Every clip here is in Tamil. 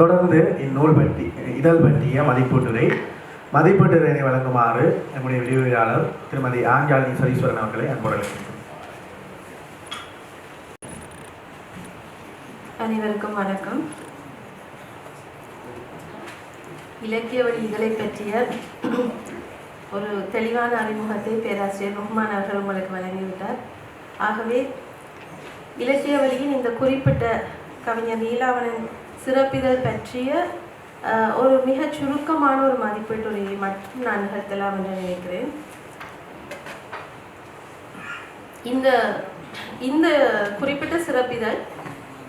தொடர்ந்து இந்நூல் பற்றி இதழ் பற்றிய மதிப்பீட்டுரை மதிப்பீட்டுரையை வழங்குமாறு நம்முடைய விரிவுரையாளர் திருமதி ஆஞ்சாலி சரீஸ்வரன் அவர்களை அன்புடன் அனைவருக்கும் வணக்கம். இலக்கிய வழி இதழை பற்றிய ஒரு தெளிவான அறிமுகத்தை பேராசிரியர் நுஹ்மான் அவர்கள் உங்களுக்கு வழங்கிவிட்டார். ஆகவே இலக்கிய வழியின் இந்த குறிப்பிட்ட கவிஞர் நீலாவணன் சிறப்பிதழ் பற்றிய அஹ், ஒரு மிகச் சுருக்கமான ஒரு மதிப்பீட்டுரையை மட்டும் நான் நிகழ்த்தலாம் என்று நினைக்கிறேன். இந்த இந்த குறிப்பிட்ட சிறப்பிதழ்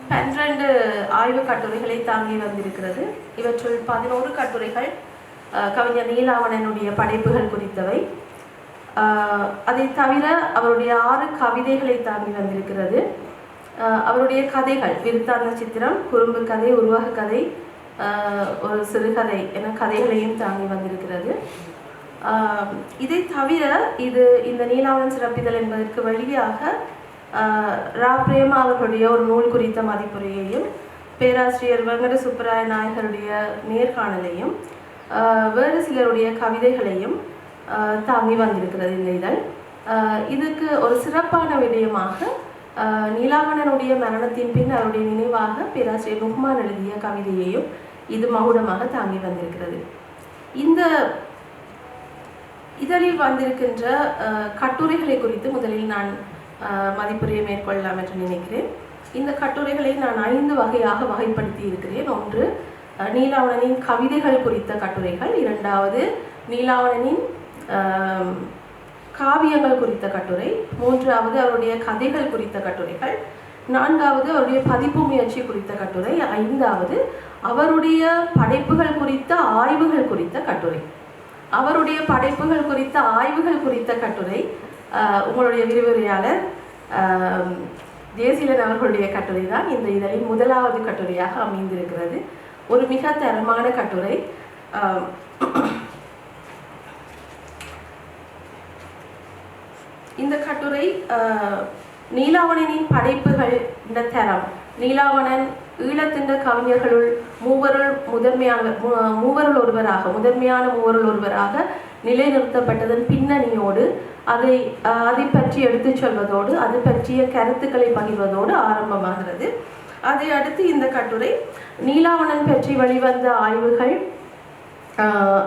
பன்னிரண்டு ஆய்வு கட்டுரைகளை தாங்கி வந்திருக்கிறது. இவற்றுள் பதினோரு கட்டுரைகள் கவிஞர் நீலாவணனுடைய படைப்புகள் குறித்தவை. அதை தவிர அவருடைய ஆறு கவிதைகளை தாங்கி வந்திருக்கிறது. அவருடைய கதைகள் விருத்தாந்த சித்திரம் குறும்பு கதை உருவக கதை ஒரு சிறுகதை என கதைகளையும் தாங்கி வந்திருக்கிறது. இதை தவிர இது இந்த நீலாவணன் சிறப்பிதழ் என்பதற்கு வழியாக ரா. பிரேமா அவர்களுடைய ஒரு நூல் குறித்த மதிப்புரையையும் பேராசிரியர் வெங்கட சுப்பராய நாயகருடைய நேர்காணலையும் வேறு சிலருடைய கவிதைகளையும் தாங்கி வந்திருக்கிறது இந்த இதழ். இதுக்கு ஒரு சிறப்பான விடயமாக நீலாவணனுடைய மரணத்தின் பின் அவருடைய நினைவாக பேராசிரியர் ருஹ்மான் எழுதிய கவிதையையும் இது மகுடமாக தாங்கி வந்திருக்கிறது. இந்த இதழில் வந்திருக்கின்ற கட்டுரைகளை குறித்து முதலில் நான் மதிப்புரையை மேற்கொள்ளலாம் என்று நினைக்கிறேன். இந்த கட்டுரைகளை நான் ஐந்து வகையாக வகைப்படுத்தி இருக்கிறேன். ஒன்று நீலாவணனின் கவிதைகள் குறித்த கட்டுரைகள். இரண்டாவது நீலாவணனின் காவியங்கள் குறித்த கட்டுரை மூன்றாவது அவருடைய கதைகள் குறித்த கட்டுரைகள் நான்காவது அவருடைய பதிப்பு முயற்சி குறித்த கட்டுரை ஐந்தாவது அவருடைய படைப்புகள் குறித்த ஆய்வுகள் குறித்த கட்டுரை. அவருடைய படைப்புகள் குறித்த ஆய்வுகள் குறித்த கட்டுரை உங்களுடைய விரிவுரையாளர் தேசியன் அவர்களுடைய கட்டுரை தான் இந்த இதழின் முதலாவது கட்டுரையாக அமைந்திருக்கிறது. ஒரு மிக தரமான கட்டுரை. இந்த கட்டுரை நீலாவணனின் படைப்புகள் இந்த தரம். நீலாவணன் ஈழத்தின் கவிஞர்களுள் மூவருள் முதன்மையான மூவருள் ஒருவராக முதன்மையான மூவருள் ஒருவராக நிலைநிறுத்தப்பட்டதன் பின்னணியோடு அதை அதை பற்றி எடுத்துச் சொல்வதோடு அது பற்றிய கருத்துக்களை பகிர்வதோடு ஆரம்பமாகிறது. அதை அடுத்து இந்த கட்டுரை நீலாவணன் பற்றி வெளிவந்த ஆய்வுகள்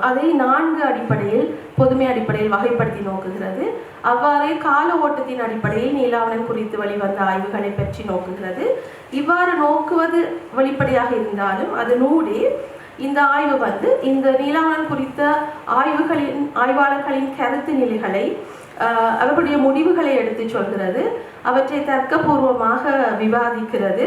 அதை நான்கு அடிப்படையில் பொதுமை அடிப்படையில் வகைப்படுத்தி நோக்குகிறது. அவ்வாறே கால ஓட்டத்தின் அடிப்படையில் நீலாவணன் குறித்து வெளிவந்த ஆய்வுகளை பற்றி நோக்குகிறது. இவ்வாறு நோக்குவது வெளிப்படையாக இருந்தாலும் அதனூடே இந்த ஆய்வு வந்து இந்த நீலாவணன் குறித்த ஆய்வுகளின் ஆய்வாளர்களின் கருத்து நிலைகளை ஆஹ் அவர்களுடைய முடிவுகளை எடுத்துச் சொல்கிறது. அவற்றை தர்க்கபூர்வமாக விவாதிக்கிறது.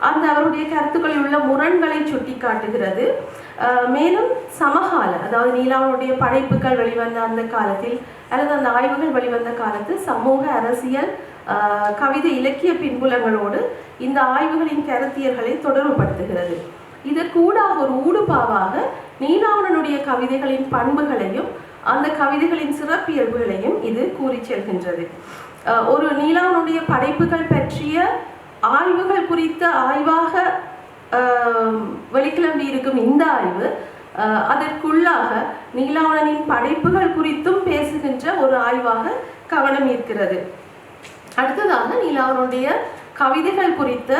அந்த அவருடைய கருத்துக்களில் உள்ள முரண்களை சுட்டிக்காட்டுகிறது. ஆஹ் மேலும் சமகால அதாவது நீலாவனுடைய படைப்புகள் வெளிவந்த அந்த காலத்தில் அல்லது அந்த ஆய்வுகள் வெளிவந்த காலத்தில் சமூக அரசியல் ஆஹ் கவிதை இலக்கிய பின்புலங்களோடு இந்த ஆய்வுகளின் கருத்தியர்களை தொடர்புபடுத்துகிறது. இதற்கூடாக ஒரு ஊடுபாவாக நீலாவணனுடைய கவிதைகளின் பண்புகளையும் அந்த கவிதைகளின் சிறப்பியல்புகளையும் இது கூறிச் செல்கின்றது. ஆஹ் ஒரு நீலாவனுடைய படைப்புகள் பற்றிய ஆய்வுகள் குறித்த ஆய்வாக வெளிக்கிளம்பி இருக்கும் இந்த ஆய்வு அதற்குள்ளாக நீலாவணனின் படைப்புகள் குறித்தும் பேசுகின்ற ஒரு ஆய்வாக கவனம் ஈர்க்கிறது. அடுத்ததாக நீலாவனுடைய கவிதைகள் குறித்த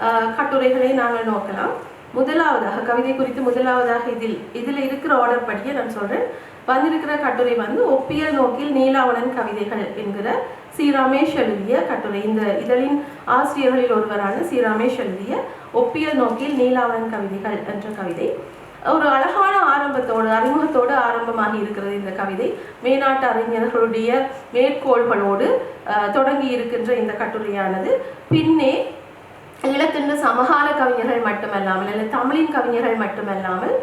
ஆஹ், கட்டுரைகளை நாங்கள் நோக்கலாம். முதலாவதாக கவிதை குறித்து முதலாவதாக இதில் இதில் இருக்கிற ஆர்டர் படியே நான் சொல்றேன். வந்திருக்கிற கட்டுரை வந்து ஒப்பியல் நோக்கில் நீலாவணன் கவிதைகள் என்கிற சி ரமேஷ் எழுதிய கட்டுரை. இந்த இதழின் ஆசிரியர்களில் ஒருவரான சி ரமேஷ் எழுதிய ஒப்பியல் நோக்கில் நீலாவன் கவிதைகள் என்ற கவிதை. ஒரு அழகான ஆரம்பத்தோடு அறிமுகத்தோடு ஆரம்பமாகி இருக்கிறது இந்த கவிதை. மேநாட்டு அறிஞர்களுடைய மேற்கோள்களோடு தொடங்கி இருக்கின்ற இந்த கட்டுரையானது. பின்னே ஈழத்தின் சமகால கவிஞர்கள் மட்டுமல்லாமல் இல்லை தமிழின் கவிஞர்கள் மட்டுமல்லாமல்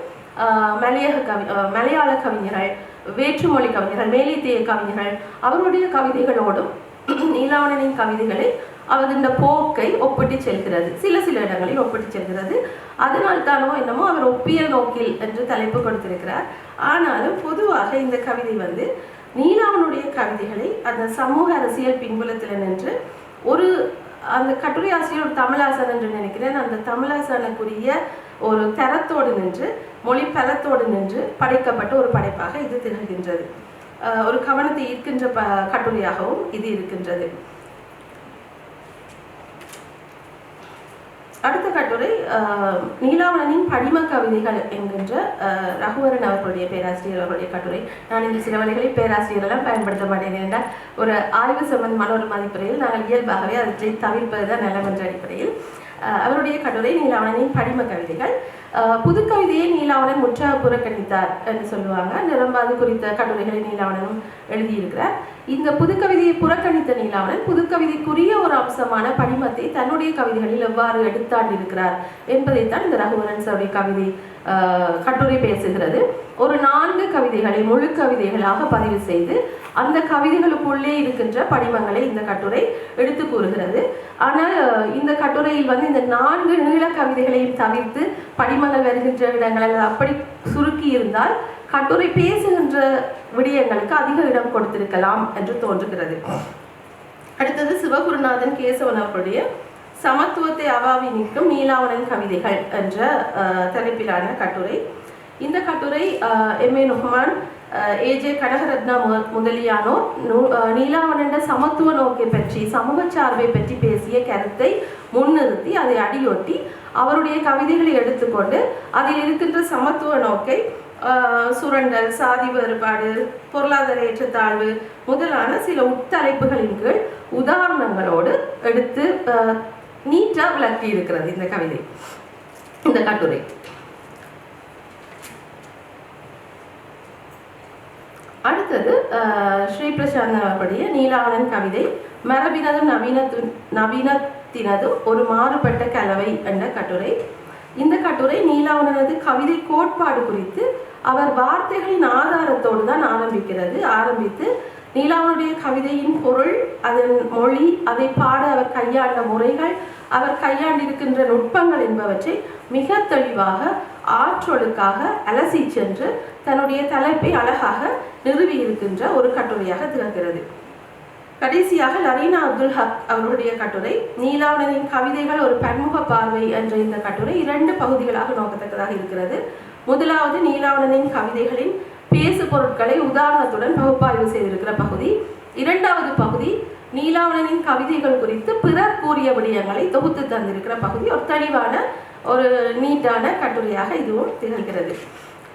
ஆஹ், மலையக கவி மலையாள கவிஞர்கள் வேற்றுமொழி கவிஞர்கள் மேலித்தேய கவிஞர்கள் அவருடைய கவிதைகளோடும் நீலாவணனின் கவிதைகளை அவர் இந்த போக்கை ஒப்பிட்டு செல்கிறது. சில சில இடங்களில் ஒப்பிட்டு செல்கிறது. அதனால் தானோ என்னமோ அவர் ஒப்பியல் நோக்கில் என்று தலைப்பு கொடுத்திருக்கிறார். ஆனாலும் பொதுவாக இந்த கவிதை வந்து நீலாவனுடைய கவிதைகளை அந்த சமூக அரசியல் பின்புலத்தில் நின்று ஒரு அந்த கட்டுரை ஆசிரியர் ஒரு தமிழாசன் என்று நினைக்கிறேன். அந்த தமிழாசனுக்குரிய ஒரு தரத்தோடு நின்று மொழி பலத்தோடு நின்று படைக்கப்பட்ட ஒரு படைப்பாக இது திகழ்கின்றது. ஒரு கவனத்தை ஈர்க்கின்ற ப கட்டுரையாகவும் இது இருக்கின்றது. அடுத்த கட்டுரை நீலாவணனின் படிம கவிதைகள் என்கின்ற அஹ், ரகுவரன் அவர்களுடைய பேராசிரியர் அவர்களுடைய கட்டுரை. நான் இந்த சில வழிகளில் பேராசிரியரெல்லாம் பயன்படுத்த மாட்டேன். என்றால் ஒரு ஆய்வு சம்பந்தமான ஒரு மதிப்புரையில் நாங்கள் இயல்பாகவே அவற்றை தவிர்ப்பதுதான் நலம் என்ற அடிப்படையில் அவருடைய கட்டுரை நீலாவணனின் படிம கவிதைகள். புதுக்கவிதையை புது கவிதையை நீலாவணன் முற்றாக புறக்கணித்தார் என்று சொல்லுவாங்க. நிரம்பாது குறித்த கட்டுரைகளை நீலாவணனும் எழுதியிருக்கிறார். இந்த புதுக்கவிதையை புறக்கணித்த நீலாவணன் புதுக்கவிதைக்குரிய ஒரு அம்சமான படிமத்தை தன்னுடைய கவிதைகளில் எவ்வாறு எடுத்தாண்டிருக்கிறார் என்பதைத்தான் இந்த ரகுவரன் சாருடைய கவிதை கட்டுரை பேசுகிறது. ஒரு நான்கு கவிதைகளை முழு கவிதைகளாக பதிவு செய்து அந்த கவிதைகளுக்குள்ளே இருக்கின்ற படிமங்களை இந்த கட்டுரை எடுத்து கூறுகிறது. ஆனால் இந்த கட்டுரையில் வந்து இந்த நான்கு நீள கவிதைகளையும் தவிர்த்து படிமங்கள் வருகின்ற இடங்களை அப்படி சுருக்கி இருந்தால் கட்டுரை பேசுகின்ற விடயங்களுக்கு அதிக இடம் கொடுத்திருக்கலாம் என்று தோன்றுகிறது. அடுத்தது சிவகுருநாதன் கேசவன் சமத்துவத்தை அவாவி நிற்கும் நீலாவணன் கவிதைகள் என்ற தலைப்பிலான கட்டுரை. இந்த கட்டுரை M. A. Nuhman AJ Kanagaratna மு- முதலியானோர் நூ- நீலாவணன் சமத்துவ நோக்கை பற்றி சமூக சார்பை பற்றி பேசிய கருத்தை முன்னிறுத்தி அதை அடியொட்டி அவருடைய கவிதைகளை எடுத்துக்கொண்டு அதில் இருக்கின்ற சமத்துவ நோக்கை சுரண்டல் சாதி வேறுபாடு பொருளாதார ஏற்றத்தாழ்வு முதலான சில உட்தலைப்புகளின் கீழ் உதாரணங்களோடு எடுத்து நீட்டாக நீட்டா விளக்கி இருக்கிறது இந்த கவிதை இந்த கட்டுரை. அடுத்தது ஆஹ் ஸ்ரீ பிரசாந்த் அவர்களுடைய நீலாவணன் கவிதை மரபினதும் நவீனத்து நவீனத்தினதும் ஒரு மாறுபட்ட கலவை என்ற கட்டுரை. இந்த கட்டுரை நீலாவணனது கவிதை கோட்பாடு குறித்து அவர் வார்த்தைகளின் ஆதாரத்தோடு தான் ஆரம்பிக்கிறது. ஆரம்பித்து நீலாவனுடைய கவிதையின் பொருள் அதன் மொழி அதை பாட அவர் கையாண்ட முறைகள் அவர் கையாண்டிருக்கின்ற நுட்பங்கள் என்பவற்றை மிக தெளிவாக ஆற்றொழுக்காக அலசி சென்று தன்னுடைய தலைப்பை அழகாக நிறுவி இருக்கின்ற ஒரு கட்டுரையாக திகழ்கிறது. கடைசியாக லரீனா அப்துல் ஹக் அவருடைய கட்டுரை நீலாவணனின் கவிதைகள் ஒரு பன்முக பார்வை என்ற இந்த கட்டுரை இரண்டு பகுதிகளாக நோக்கத்தக்கதாக இருக்கிறது. முதலாவது நீலாவணனின் கவிதைகளின் பேசு பொருட்களை உதாரணத்துடன் பகுப்பாய்வு செய்திருக்கிற பகுதி. இரண்டாவது பகுதி நீலாவணனின் கவிதைகள் குறித்து பிறர் கூறிய விடயங்களை தொகுத்து தந்திருக்கிற பகுதி. ஒரு தெளிவான ஒரு நீட்டான கட்டுரையாக இதுவும் திகழ்கிறது.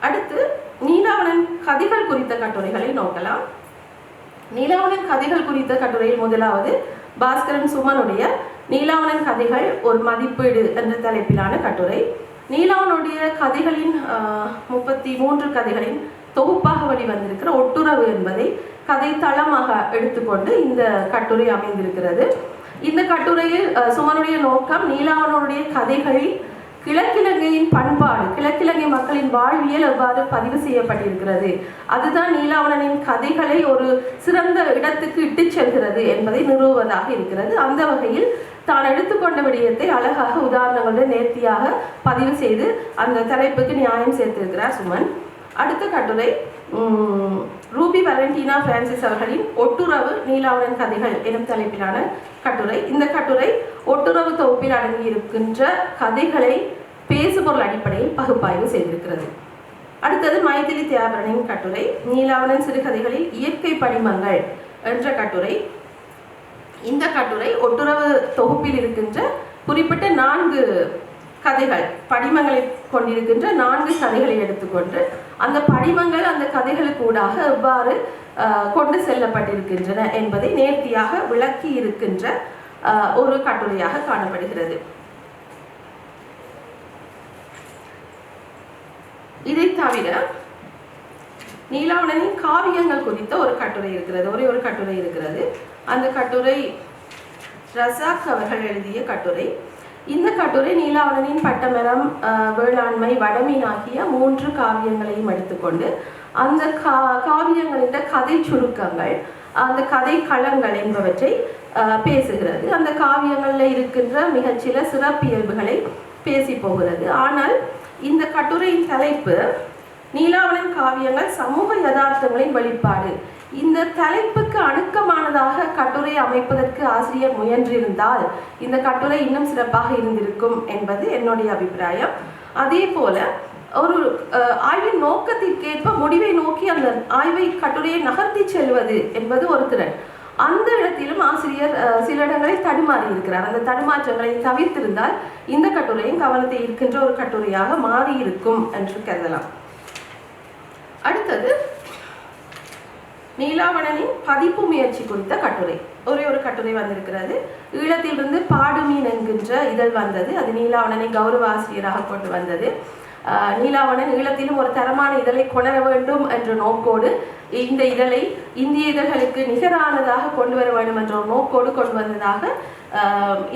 அடுத்து நீலாவணன் கதைகள் குறித்த கட்டுரைகளை நோக்கலாம். நீலாவணன் கதைகள் குறித்த கட்டுரையில் முதலாவது பாஸ்கரன் சுமனுடைய நீலாவணன் கதைகள் ஒரு மதிப்பீடு என்ற தலைப்பிலான கட்டுரை. நீலாவனுடைய கதைகளின் ஆஹ், முப்பத்தி மூன்று கதைகளின் தொகுப்பாக வெளிவந்திருக்கிற ஒட்டுறவு என்பதை கதை தளமாக எடுத்துக்கொண்டு இந்த கட்டுரை அமைந்திருக்கிறது. இந்த கட்டுரையில் சுமனுடைய நோக்கம் நீலாவனுடைய கதைகளில் கிழக்கிழகையின் பண்பாடு கிழக்கிழகை மக்களின் வாழ்வியல் எவ்வாறு பதிவு செய்யப்பட்டிருக்கிறது. அதுதான் நீலாவணனின் கதைகளை ஒரு சிறந்த இடத்துக்கு இட்டு செல்கிறது என்பதை நிறுவுவதாக இருக்கிறது. அந்த வகையில் தான் எடுத்துக்கொண்ட விடயத்தை அழகாக உதாரணங்களுடன் நேர்த்தியாக பதிவு செய்து அந்த தலைப்புக்கு நியாயம் சேர்த்திருக்கிறார் சுமன். அடுத்த கட்டுரை ரூபி வலண்டினா பிரான்சிஸ் அவர்களின் ஒட்டுறவு நீலாவணன் கதைகள் எனும் தலைப்பிலான கட்டுரை. இந்த கட்டுரை ஒட்டுறவு தொகுப்பில் அடங்கியிருக்கின்ற கதைகளை பேசுபொருள் அடிப்படையில் பகுப்பாய்வு செய்திருக்கிறது. அடுத்தது மைதிலி தியாபரனின் கட்டுரை நீலாவணன் சிறுகதைகளில் இயற்கை படிமங்கள் என்ற கட்டுரை. இந்த கட்டுரை ஒட்டுறவு தொகுப்பில் இருக்கின்ற குறிப்பிட்ட நான்கு கதைகள் படிமங்களை கொண்டிருக்கின்ற நான்கு கதைகளை எடுத்துக்கொண்டு அந்த படிமங்கள் அந்த கதைகளுக்கூடாக எவ்வாறு கொண்டு செல்லப்பட்டிருக்கின்றன என்பதை நேர்த்தியாக விளக்கி இருக்கின்ற ஒரு கட்டுரையாக காணப்படுகிறது. இதை தவிர நீலாவணனின் காவியங்கள் குறித்த ஒரு கட்டுரை இருக்கிறது ஒரே ஒரு கட்டுரை இருக்கிறது. அந்த கட்டுரை ரசாக் அவர்கள் எழுதிய கட்டுரை. இந்த கட்டுரை நீலாவணனின் பட்டமரம் வேளாண்மை வடமீன் ஆகிய மூன்று காவியங்களையும் எடுத்துக்கொண்டு அந்த கா காவியங்களின் கதை சுருக்கங்கள் அந்த கதை களங்கள் என்பவற்றை பேசுகிறது. அந்த காவியங்களில் இருக்கின்ற மிகச்சில சிறப்பியல்புகளை பேசி போகிறது. ஆனால் இந்த கட்டுரையின் தலைப்பு நீலாவணன் காவியங்கள் சமூக யதார்த்தங்களின் வெளிப்பாடு இந்த தலைப்புக்கு அணுக்கமானதாக கட்டுரை அமைப்பதற்கு ஆசிரியர் முயன்றிருந்தால் இந்த கட்டுரை இன்னும் சிறப்பாக இருந்திருக்கும் என்பது என்னுடைய அபிப்பிராயம். அதே போல ஒரு ஆய்வின் நோக்கத்திற்கேற்ப முடிவை நோக்கி அந்த ஆய்வை கட்டுரையை நகர்த்தி செல்வது என்பது ஒரு திறன். அந்த இடத்திலும் ஆசிரியர் அஹ், சில இடங்களில் தடுமாறி இருக்கிறார். அந்த தடுமாற்றங்களை தவிர்த்திருந்தால் இந்த கட்டுரையும் கவனத்தை இருக்கின்ற ஒரு கட்டுரையாக மாறி இருக்கும் என்று கருதலாம். அடுத்தது நீலாவணனின் பதிப்பு முயற்சி குறித்த கட்டுரை. ஒரே ஒரு கட்டுரை வந்திருக்கிறது. ஈழத்திலிருந்து பாடுமீன் என்கின்ற இதழ் வந்தது. அது நீலாவணனை கௌரவ ஆசிரியராக கொண்டு வந்தது. நீலாவணன் ஈழத்திலும் ஒரு தரமான இதழை கொணர வேண்டும் என்ற நோக்கோடு இந்த இதழை இந்திய இதழ்களுக்கு நிகரானதாக கொண்டு வர வேண்டும் என்ற ஒரு நோக்கோடு கொண்டு வந்ததாக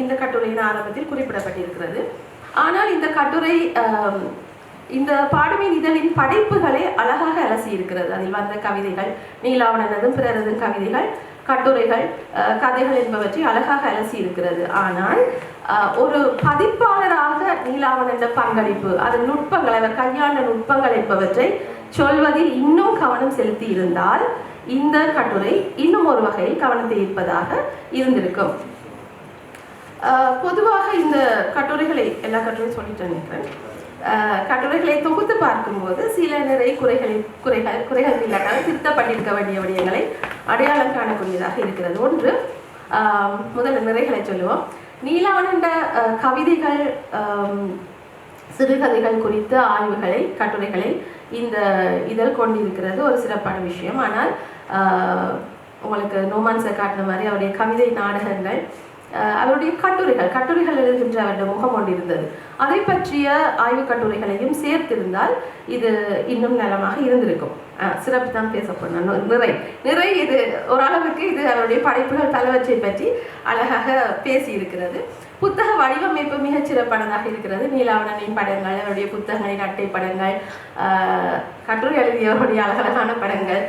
இந்த கட்டுரையின் ஆரம்பத்தில் குறிப்பிடப்பட்டிருக்கிறது. ஆனால் இந்த கட்டுரை இந்த பாடுமீன் இதழின் படைப்புகளை அழகாக அலசி இருக்கிறது அதில் வந்த கவிதைகள் நீலாவணனதும் பிறரதும் கவிதைகள் கட்டுரைகள் கதைகள் என்பவற்றை அழகாக அலசி இருக்கிறது ஆனால் ஒரு பதிப்பாளராக நீலாவணன் பங்களிப்பு அதன் நுட்பங்கள் அவர் கையாண்ட நுட்பங்கள் என்பவற்றை சொல்வதில் இன்னும் கவனம் செலுத்தி இருந்தால் இந்த கட்டுரை இன்னும் ஒரு வகையில் கவனத்தை ஈர்ப்பதாக இருந்திருக்கும். பொதுவாக இந்த கட்டுரைகளை எல்லா கட்டுரையும் சொல்லிட்டு நினைக்கிறேன். கட்டுரைகளை தொகுத்து பார்க்கும்போது சில நிறைய குறைகளை குறைகள் குறைகள் இல்லாட்டால் திருத்தப்பட்டிருக்க வேண்டிய விடயங்களை அடையாளம் காணக்கூடியதாக இருக்கிறது. ஒன்று முதல்ல நிறைகளை சொல்லுவோம். நீலாவனண்ட கவிதைகள் சிறுகதைகள் குறித்த ஆய்வுகளை கட்டுரைகளை இந்த இதழ் கொண்டிருக்கிறது. ஒரு சிறப்பான விஷயம். ஆனால் ஆஹ், உங்களுக்கு நோமான்ஸை காட்டின மாதிரி அவருடைய கவிதை நாடகங்கள் அவருடைய கட்டுரைகள் கட்டுரைகள் எழுதுகின்ற அவருடைய முகம் கொண்டிருந்தது இருந்தது. அதை பற்றிய ஆய்வு கட்டுரைகளையும் சேர்த்திருந்தால் இது இன்னும் நலமாக இருந்திருக்கும். சிறப்பு தான் பேசப்படணும் நிறை. நிறை இது ஓரளவுக்கு இது அவருடைய படைப்புகள் பலவற்றை பற்றி அழகாக பேசி இருக்கிறது புத்தக வடிவமைப்பு மிகச் சிறப்பானதாக இருக்கிறது. நீலாவணனின் படங்கள் அவருடைய புத்தகங்களின் அட்டை படங்கள் கட்டுரை எழுதியவருடைய அழகழகான படங்கள்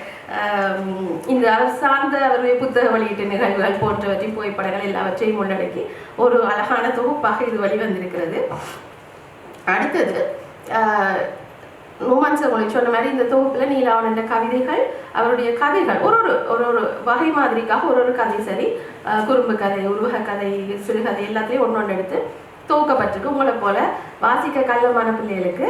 இந்த அவர் சார்ந்த அவருடைய புத்தக வெளியீட்டு நிகழ்வுகள் போன்றவற்றின் புகைப்படங்கள் எல்லாவற்றையும் உள்ளடக்கி ஒரு அழகான தொகுப்பாக இது வழிவந்திருக்கிறது அடுத்தது ஆஹ், நோமான் உங்களுக்கு சொன்ன மாதிரி இந்த தொகுப்பில் நீலாவனண்ட கவிதைகள் அவருடைய கதைகள் ஒரு ஒரு ஒரு ஒரு வகை மாதிரிக்காக ஒரு ஒரு கதை சரி ஆஹ், குறும்பு கதை உருவக கதை சிறுகதை எல்லாத்தையும் ஒன்று ஒன்று எடுத்து துவக்கப்பட்டிருக்கு உங்களை போல வாசிக்க கள்ளமான பிள்ளைகளுக்கு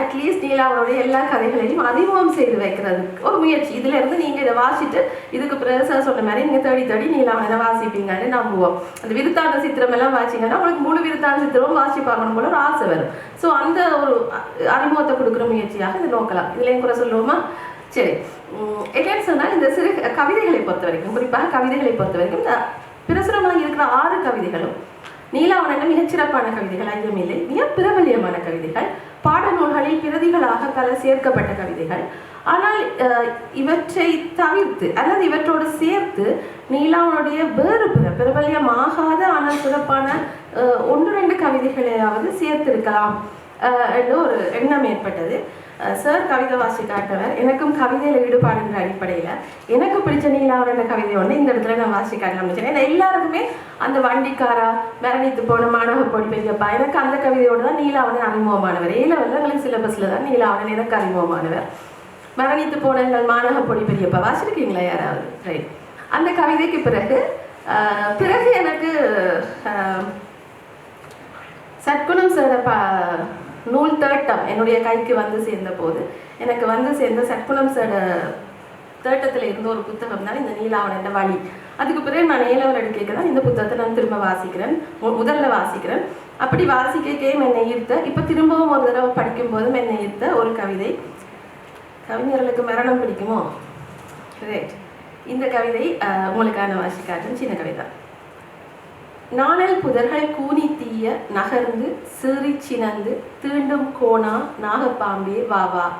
அட்லீஸ்ட் நீலாவனுடைய எல்லா கதைகளையும் அறிமுகம் செய்து வைக்கிறதுக்கு ஒரு முயற்சி. இதுல இருந்து நீங்க இதை வாசிட்டு இதுக்கு பிறகு சார் சொன்ன மாதிரி நீங்க தேடி தேடி நீலாவனை வாசிப்பீங்கன்னு நம்புவோம். அந்த விருத்தாந்த சித்திரம் எல்லாம் வாசிங்கன்னா உங்களுக்கு முழு விருத்தாந்த சித்திரமும் வாசி பார்க்கணும் போல ஒரு ஆசை வரும். ஸோ அந்த ஒரு அறிமுகத்தை கொடுக்குற முயற்சியாக இதை நோக்கலாம். இதுலேயும் கூட சொல்லுவோமா? சரி. என்னன்னு சொன்னால் இந்த சிறு கவிதைகளை பொறுத்த வரைக்கும் குறிப்பாக கவிதைகளை பொறுத்த வரைக்கும் இந்த பிரசுரமாக இருக்கிற ஆறு கவிதைகளும் நீலாவணங்கள் மிகச்சிறப்பான கவிதைகள் ஐயமில்லை மிக பிரபல்யமான கவிதைகள் பாடநூல்களில் பிரதிகளாக பல சேர்க்கப்பட்ட கவிதைகள். ஆனால் இவற்றை தவிர்த்து அல்லது இவற்றோடு சேர்த்து நீலாவனுடைய வேறு பிற பிரபல்யமாகாத ஆனால் சிறப்பான ஒன்று ரெண்டு கவிதைகளையாவது சேர்த்திருக்கலாம். என்று ஒரு எண்ணம் ஏற்பட்டது. சார் கவிதை வாசி காட்டவர். எனக்கும் கவிதையில் ஈடுபாடுங்கிற அடிப்படையில். எனக்கு பிடிச்ச நீலாவரண கவிதை ஒன்று இந்த இடத்துல நான் வாசி காட்டலாம் ஏன்னா எல்லாருக்குமே அந்த வண்டிக்காரா மரணித்து போன மாணவ பொடி பெரியப்பா எனக்கு அந்த கவிதையோடு தான் நீலாவணன் அறிமுகமானவர். ஏழு வந்து எங்களுக்கு சிலபஸில் தான் நீலாவணன் எனக்கு அறிமுகமானவர். மரணித்து போன எங்கள் மாணவ பொடி பெரியப்பா வாசிருக்கீங்களா யாராவது? ரைட் அந்த கவிதைக்கு பிறகு பிறகு எனக்கு சற்குணம் சத்குணம் சார நூல் தேட்டம் என்னுடைய கைக்கு வந்து சேர்ந்த போது எனக்கு வந்து சேர்ந்த சத்குணம் சட தேட்டத்தில் இருந்த ஒரு புத்தகம் தான் இந்த நீலாவண வழி. அதுக்கு பிறகு நான் ஏழவர் கேட்க தான் இந்த புத்தகத்தை நான் திரும்ப வாசிக்கிறேன் முதல்ல வாசிக்கிறேன். அப்படி வாசிக்கையும் என்னை ஈர்த்த இப்போ திரும்பவும் ஒரு தடவை படிக்கும் போதும் என்னை ஈர்த்த ஒரு கவிதை. கவிஞர்களுக்கு மரணம் பிடிக்குமோ? ரைட் இந்த கவிதை உங்களுக்கான வாசிக்காட்டும் சின்ன கவிதை நாணல் புதர்கள் கூனி தீய நகர்ந்து சீறி சினந்து தீண்டும் கோணா நாகப்பாம்பே வா வா.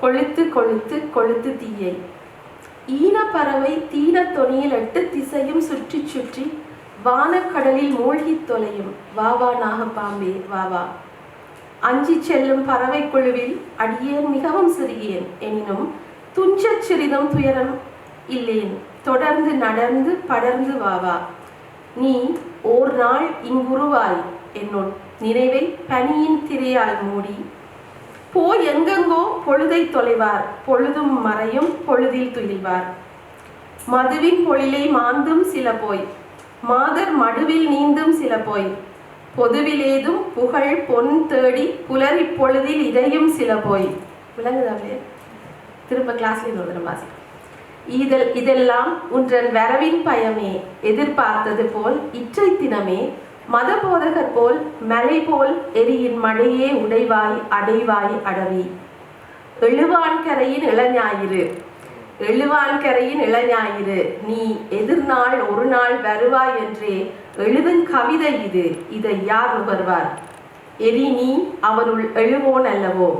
கொழுத்து கொழுத்து கொழுத்து தீயை. ஈனப்பறவை தீன தொனியில் எட்டு திசையும் சுற்றி சுற்றி வானக்கடலில் மூழ்கித் தொலையும். வா வா நாகப்பாம்பே வா வா. செல்லும் பறவை குழுவில் அடியேன் மிகவும் சிறியேன். எனினும் துஞ்சச் சிறிதும் துயரம் இல்லேன். தொடர்ந்து நடந்து படர்ந்து வா வா. நீ ஓர் நாள் இங்குருவாய். என்னுள் நினைவை பனியின் திரையால் மூடி. போய் எங்கெங்கோ பொழுதை தொலைவார். பொழுதும் மறையும் பொழுதில் துயில்வார். மதுவின் பொழிலை மாந்தும் சில போய் மாதர் மடுவில் நீந்தும் சில போய் பொதுவிலேதும் புகழ் பொன் தேடி புலரி பொழுதில் இதையும் சில போய் விளங்குதாவே திரும்ப கிளாஸ்ல இன்னொரு இதல் இதெல்லாம் உன்றன் வரவின் பயமே. எதிர்பார்த்தது போல் இற்றை தினமே மத போதகர் போல் மலை போல் எரியின் மழையே உடைவாய் அடைவாய் அடவி. எழுவான்கரையின் இளஞாயிறு. எழுவான்கரையின் இளஞாயிறு. நீ எதிர்நாள் ஒரு நாள் வருவாய் என்றே எழுதும் கவிதை இது. இதை யார் நுகர்வார்? எரி நீ அவருள் எழுவோன் அல்லவோ?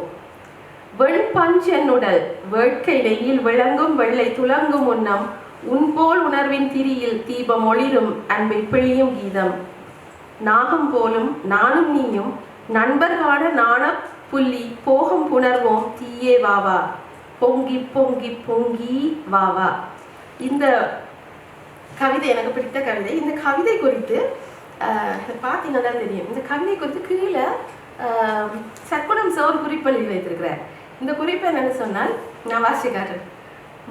வெண் பஞ்சென்னுடல் வேட்கை விளங்கும் வெள்ளை துலங்கும் உண்ணம் உன்போல் உணர்வின் திரியில் தீபம் ஒளிரும் அன்பை பிழியும் கீதம். நாகம் போலும் நானும் நீயும் நண்பர்களான நாண புள்ளி போகம் புணர்வோம் தீயே வாவா பொங்கி பொங்கி பொங்கி வாவா இந்த கவிதை எனக்கு பிடித்த கவிதை. இந்த கவிதை குறித்து பார்த்தீங்கன்னா தெரியும். இந்த கவிதை குறித்து கீழே ஆஹ், சற்குணம் குறிப்பளி வைத்திருக்கிறேன். வைத்திருக்கிறார் இந்த குறிப்பு என்னன்னு சொன்னால் நான் வாசிக்காரன்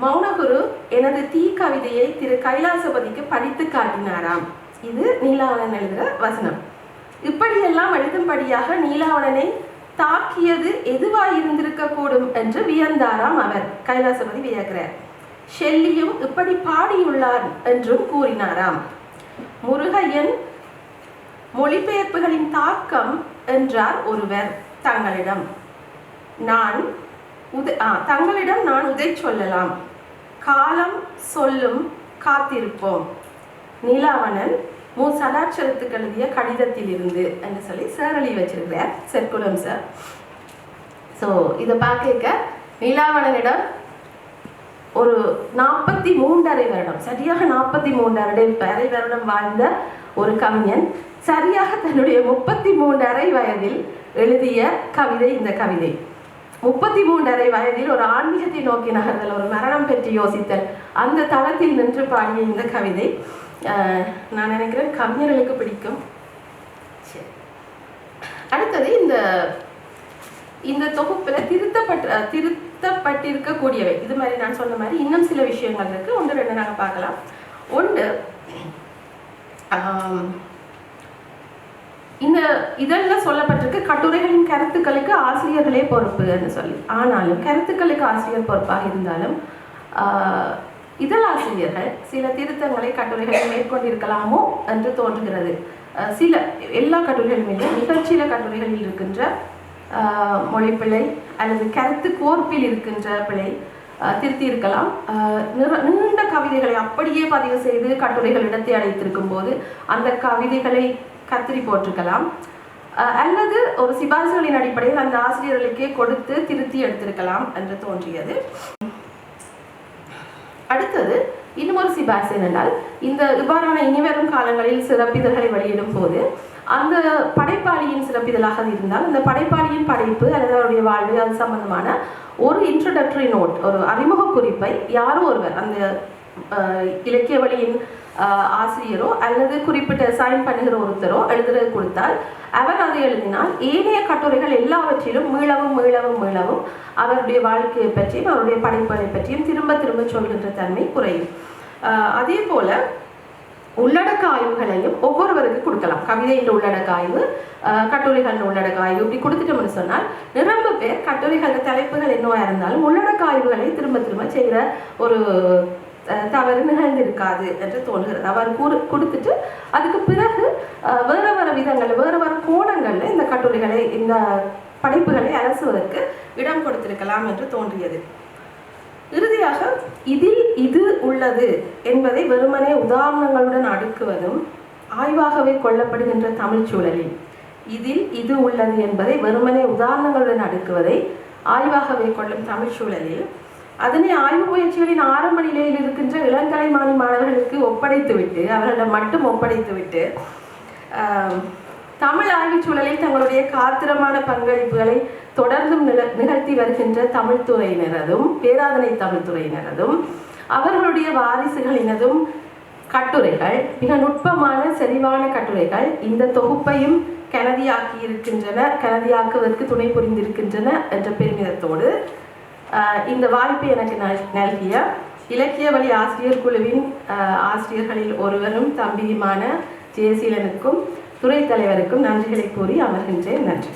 மௌனகுரு எனது தீ கவிதையை திரு கைலாசபதிக்கு படித்து காட்டினாராம். இது நீலாவணன் எழுதுகிற வசனம். இப்படியெல்லாம் எழுதும்படியாக நீலாவணனை தாக்கியது எதுவாயிருந்திருக்க கூடும் என்று வியந்தாராம் அவர் கைலாசபதி வியக்கிறார். ஷெல்லியும் இப்படி பாடியுள்ளார் என்றும் கூறினாராம். முருகையன் மொழிபெயர்ப்புகளின் தாக்கம் என்றார் ஒருவர் தங்களிடம். நான் உத ஆ, தங்களிடம் நான் உதை சொல்லலாம். காலம் சொல்லும் காத்திருப்போம். நீலாவணன் மு. சதாட்சரத்துக்கு எழுதிய கடிதத்தில் இருந்து என்று சொல்லி சார் எழுதி வச்சிருக்கிறார். செற்குலம் சார் ஸோ இதை பார்க்க நீலாவணனிடம் ஒரு நாற்பத்தி மூன்றரை வருடம் சரியாக நாற்பத்தி மூன்றரை அரை வருடம் வாழ்ந்த ஒரு கவிஞன் சரியாக தன்னுடைய முப்பத்தி மூன்றரை வயதில் எழுதிய கவிதை இந்த கவிதை. முப்பத்தி மூன்றரை வயதில் ஒரு ஆன்மீகத்தை நோக்கி நகர்தல் ஒரு மரணம் பற்றி யோசித்தல். அந்த தளத்தில் நின்று பாடிய இந்த கவிதை நான் நினைக்கிறேன் கவிஞர்களுக்கு பிடிக்கும். அடுத்தது இந்த இந்த தொகுப்புல திருத்தப்பட்ட திருத்தப்பட்டிருக்கக்கூடியவை. இது மாதிரி நான் சொன்ன மாதிரி இன்னும் சில விஷயங்கள் இருக்கு. ஒன்று ரெண்டு நாங்கள் பார்க்கலாம். ஒன்று இந்த இதெல்லாம் சொல்லப்பட்டிருக்கு கட்டுரைகளின் கருத்துக்களுக்கு ஆசிரியர்களே பொறுப்புன்னு சொல்லி. ஆனாலும் கருத்துக்களுக்கு ஆசிரியர் பொறுப்பாக இருந்தாலும் இதழ் இதழாசிரியர்கள் சில திருத்தங்களை கட்டுரைகளில் மேற்கொண்டிருக்கலாமோ என்று தோன்றுகிறது. சில எல்லா கட்டுரைகளுமே நிகழ்ச்சியில மிகச்சில கட்டுரைகளில் இருக்கின்ற மொழிப்பிழை அல்லது கருத்து கோர்ப்பில் இருக்கின்ற பிழை ஆஹ், திருத்தி இருக்கலாம் நிற- நீண்ட கவிதைகளை அப்படியே பதிவு செய்து கட்டுரைகள் இடத்தை அடைத்திருக்கும் போது அந்த கவிதைகளை கத்திரி போட்டிருக்கலாம். அல்லது ஒரு சிபாரிசுகளின் அடிப்படையில் அந்த ஆசிரியர்களுக்கே கொடுத்து திருத்தி எடுத்திருக்கலாம் என்று தோன்றியது. அடுத்தது இன்னும் ஒரு சிபாரிசு என்னென்னால் இந்த இவ்வாறான இனிவரும் காலங்களில் சிறப்பிதழ்களை வெளியிடும் போது அந்த படைப்பாளியின் சிறப்பிதழாக இருந்தால் அந்த படைப்பாளியின் படைப்பு அல்லது அவருடைய வாழ்வு அது சம்பந்தமான ஒரு இன்ட்ரடக்டரி நோட் ஒரு அறிமுக குறிப்பை யாரோ ஒருவர் அந்த இலக்கிய வழியின் ஆசிரியரோ அல்லது குறிப்பிட்ட சைன் பண்ணுகிற ஒருத்தரோ எழுதுறது கொடுத்தால் அவர் அதை எழுதினால் ஏனைய கட்டுரைகள் எல்லாவற்றிலும் மீளவும் மீளவும் மீளவும் அவருடைய வாழ்க்கையை பற்றியும் அவருடைய படைப்புகளை பற்றியும் திரும்ப திரும்ப சொல்கின்ற தன்மை குறையும். அதே போல உள்ளடக்க ஆய்வுகளையும் ஒவ்வொருவருக்கு கொடுக்கலாம். கவிதையின் உள்ளடக்க ஆய்வு அஹ், கட்டுரைகளின் உள்ளடக்க ஆய்வு இப்படி கொடுத்துட்டோம்னு சொன்னால் நிரம்ப பேர் கட்டுரைகள் தலைப்புகள் என்னவா இருந்தாலும் உள்ளடக்க ஆய்வுகளை திரும்ப திரும்ப செய்கிற ஒரு தவறு நிகழ்ந்திருக்காது என்று தோன்றுகிறது. அவர் கூறு கொடுத்துட்டு அதுக்கு பிறகு அஹ், வேற வேற விதங்கள் வேற வேற கோணங்களில் இந்த கட்டுரைகளை இந்த படைப்புகளை அலசுவதற்கு இடம் கொடுத்திருக்கலாம் என்று தோன்றியது. இறுதியாக இதில் இது உள்ளது என்பதை வெறுமனே உதாரணங்களுடன் அடுக்குவதும் ஆய்வாகவே கொள்ளப்படுகின்ற தமிழ் சூழலில். இதில் இது உள்ளது என்பதை வெறுமனே உதாரணங்களுடன் அடுக்குவதை ஆய்வாகவே கொள்ளும் தமிழ் சூழலில் அதனை ஆய்வு முயற்சிகளின் ஆரம்ப நிலையில் இருக்கின்ற இளங்கலை மாணி மாணவர்களுக்கு ஒப்படைத்துவிட்டு அவர்களிடம் மட்டும் ஒப்படைத்துவிட்டு தமிழ் ஆய்வுச் சூழலில் தங்களுடைய காத்திரமான பங்களிப்புகளை தொடர்ந்தும் நில- நிகழ்த்தி வருகின்ற தமிழ் துறையினரதும் பேராதனை தமிழ் துறையினரதும் அவர்களுடைய வாரிசுகளினதும் கட்டுரைகள் மிக நுட்பமான செறிவான கட்டுரைகள் இந்த தொகுப்பையும் கனதியாக்கி இருக்கின்றன கனதியாக்குவதற்கு துணை புரிந்திருக்கின்றன என்ற பெருமிதத்தோடு இந்த வாய்ப்பு எனக்கு நல்கிய இலக்கிய வழி ஆசிரியர் குழுவின் ஆசிரியர்களில் ஒருவரும் தம்பியுமான ஜெயசீலனுக்கும் துறை தலைவருக்கும் நன்றிகளை கூறி அமர்கின்றேன். நன்றி.